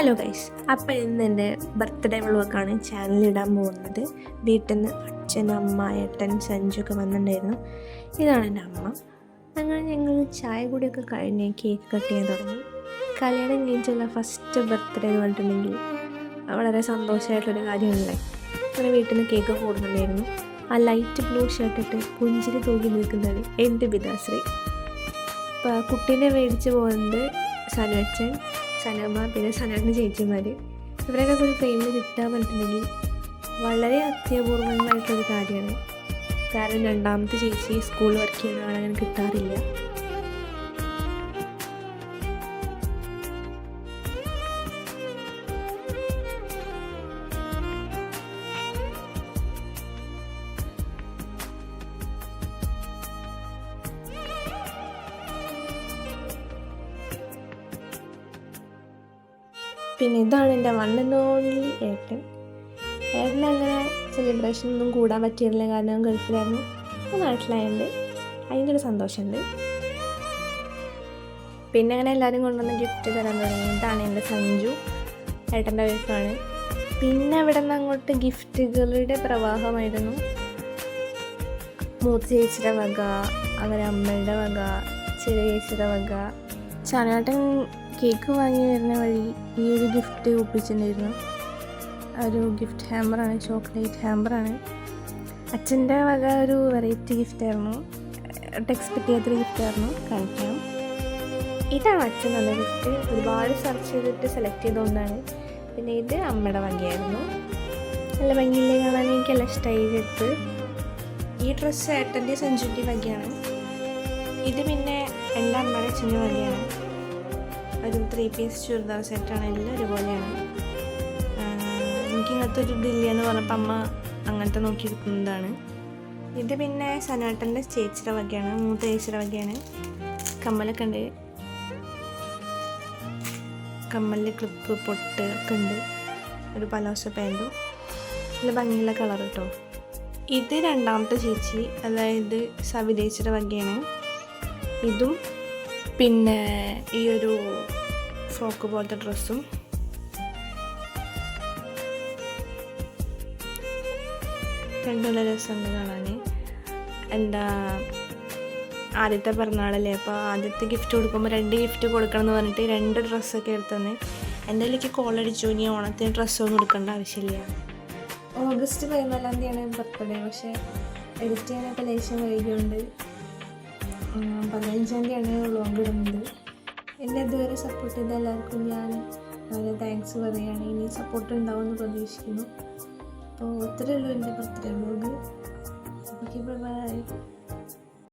Hello guys അപ്പോൾ ഇന്ന് എന്റെ ബർത്ത്ഡേ വ്ളോഗാണ്. ചാനലിടാൻ പോകുന്നത്. വീട്ടിൽ നിന്ന് അച്ഛൻ അമ്മ ഏട്ടൻ സഞ്ജു ഒക്കെ വന്നിട്ടുണ്ടായിരുന്നു. ഇതാണ് എന്റെ അമ്മ. അങ്ങനെ ഞങ്ങൾ ചായ കൂടിയൊക്കെ കഴിഞ്ഞ് കേക്ക് കട്ട് ചെയ്യാൻ തുടങ്ങി. കല്യാണം കഴിഞ്ഞിട്ടുള്ള ഫസ്റ്റ് ബർത്ത്ഡേ എന്ന് പറഞ്ഞിട്ടുണ്ടെങ്കിൽ വളരെ സന്തോഷമായിട്ടുള്ളൊരു കാര്യമല്ലേ അങ്ങനെ വീട്ടിൽ നിന്ന് കേക്ക് കൂടുന്നുണ്ടായിരുന്നു ആ ലൈറ്റ് ബ്ലൂ ഷർട്ടിട്ട് പുഞ്ചിരി തൂക്കി നിൽക്കുന്നത് എന്റെ അപ്പോൾ കുട്ടീനെ മേടിച്ച് പോകുന്നത് സനുവച്ചൻ സനമ്മ പിന്നെ സനയുടെ ചേച്ചിമാർ ഇവരൊക്കെ ഒരു ഫ്രെയിമിൽ കിട്ടുക പറഞ്ഞിട്ടുണ്ടെങ്കിൽ വളരെ അത്യപൂർവമായിട്ടുള്ളൊരു കാര്യമാണ്. കാരണം രണ്ടാമത്തെ ചേച്ചി സ്കൂളിൽ വർക്ക് ചെയ്യുന്ന ആളങ്ങനെ കിട്ടാറില്ല. പിന്നെ ഇതാണ് എന്റെ വൺ ആൻഡ് ഓൺലി ഏട്ടൻ. ഏട്ടൻ അങ്ങനെ സെലിബ്രേഷൻ ഒന്നും കൂടാൻ പറ്റിയില്ല കാരണം ഗൾഫിലായിരുന്നു. ഇപ്പോൾ നാട്ടിലായതുകൊണ്ട് അതിന്റെ ഒരു സന്തോഷമുണ്ട്. പിന്നെ അങ്ങനെ എല്ലാവരും കൊണ്ടുവന്ന് ഗിഫ്റ്റ് തരാൻ തുടങ്ങി. ഇതാണ് എന്റെ സഞ്ജു ഏട്ടന്റെ വൈഫാണ് പിന്നെ അവിടെ നിന്ന് അങ്ങോട്ട് ഗിഫ്റ്റുകളുടെ പ്രവാഹമായിരുന്നു. മൂത്ത ചേച്ചിയുടെ വക അവരമ്മയുടെ വക ചെറിയ ചേച്ചിയുടെ വക. ചാനേട്ടൻ കേക്ക് വാങ്ങി വരുന്ന വഴി ഈ ഒരു ഗിഫ്റ്റ് ഒപ്പിച്ചിട്ടുണ്ടായിരുന്നു. ഒരു ഗിഫ്റ്റ് ഹാമ്പറാണ് ചോക്ലേറ്റ് ഹാമ്പറാണ് അച്ഛന്റെ വക ഒരു വെറൈറ്റി ഗിഫ്റ്റായിരുന്നു എക്സ്പെക്ട് ചെയ്യാത്തൊരു ഗിഫ്റ്റായിരുന്നു കാണിക്കാം. ഇതാണ് അച്ഛൻ നല്ല ഗിഫ്റ്റ് ഒരുപാട് സെർച്ച് ചെയ്തിട്ട് സെലക്ട് ചെയ്ത ഒന്നാണ് പിന്നെ ഇത് അമ്മയുടെ വകയായിരുന്നു നല്ല ഭംഗിയില്ലേ കാണാൻ? എനിക്കെല്ലാം ഇഷ്ടമായി എടുത്ത് ഈ ഡ്രസ്സ് ഏട്ടന്റെ സഞ്ജുന്റെ വകയാണ് ഇത് പിന്നെ എന്റെ അമ്മയുടെ അച്ഛന്റെ വകയാണ് ഒരു ത്രീ പീസ് ചുരിദാർ സെറ്റാണ് എല്ലാം ഒരുപോലെയാണ്. എനിക്ക് ഇങ്ങനത്തെ ഒരു ഇതില്ല എന്ന് പറഞ്ഞപ്പോൾ അമ്മ അങ്ങനത്തെ നോക്കി എടുക്കുന്നതാണ് ഇത് പിന്നെ സനാട്ടന്റെ ചേച്ചിയുടെ വകയാണ് മൂത്ത ചേച്ചിയുടെ വകയാണ്. കമ്മലൊക്കെ ഉണ്ട്. കമ്മലിൽ ക്ലിപ്പ് പൊട്ട് ഒക്കെ ഉണ്ട്. ഒരു പലോസ പാന്റും നല്ല ഭംഗിയുള്ള കളർ കേട്ടോ ഇത് രണ്ടാമത്തെ ചേച്ചി അതായത് സവിതേച്ചിയുടെ വകയാണ്. ഇതും പിന്നെ ഈ ഒരു ഫ്രോക്ക് പോലത്തെ ഡ്രസ്സും. രണ്ടുള്ള രസമുണ്ട് കാണാൻ എന്താ ആദ്യത്തെ പിറന്നാളല്ലേ അപ്പോൾ ആദ്യത്തെ ഗിഫ്റ്റ് കൊടുക്കുമ്പോൾ രണ്ട് ഗിഫ്റ്റ് കൊടുക്കണം എന്ന് പറഞ്ഞിട്ട് രണ്ട് ഡ്രസ്സൊക്കെ എടുത്തന്നെ. എന്റെ അതിലേക്ക് കോളടിച്ചു ഇനി ഓണത്തിന് ഡ്രസ്സൊന്നും എടുക്കേണ്ട ആവശ്യമില്ല. ഓഗസ്റ്റ് പതിനാലാം തീയതിയാണ് ബർത്ത്ഡേ പക്ഷേ എഡിറ്റ് ചെയ്യാനൊക്കെ ലേശം വൈകിയുണ്ട്. പതിനഞ്ചാം തീയതിയാണ് വ്ളോഗ് ഇടുന്നത് എന്നെ ഇതുവരെ സപ്പോർട്ട് ചെയ്ത എല്ലാവർക്കും ഞാൻ വളരെ താങ്ക്സ് പറയുകയാണ് ഇനി സപ്പോർട്ട് ഉണ്ടാവുമെന്ന് പ്രതീക്ഷിക്കുന്നു. അപ്പോൾ ഒത്തിരി ഉള്ളൂ എന്റെ ബർത്ത്ഡേ വ്ളോഗ് ഓക്കെ ബൈ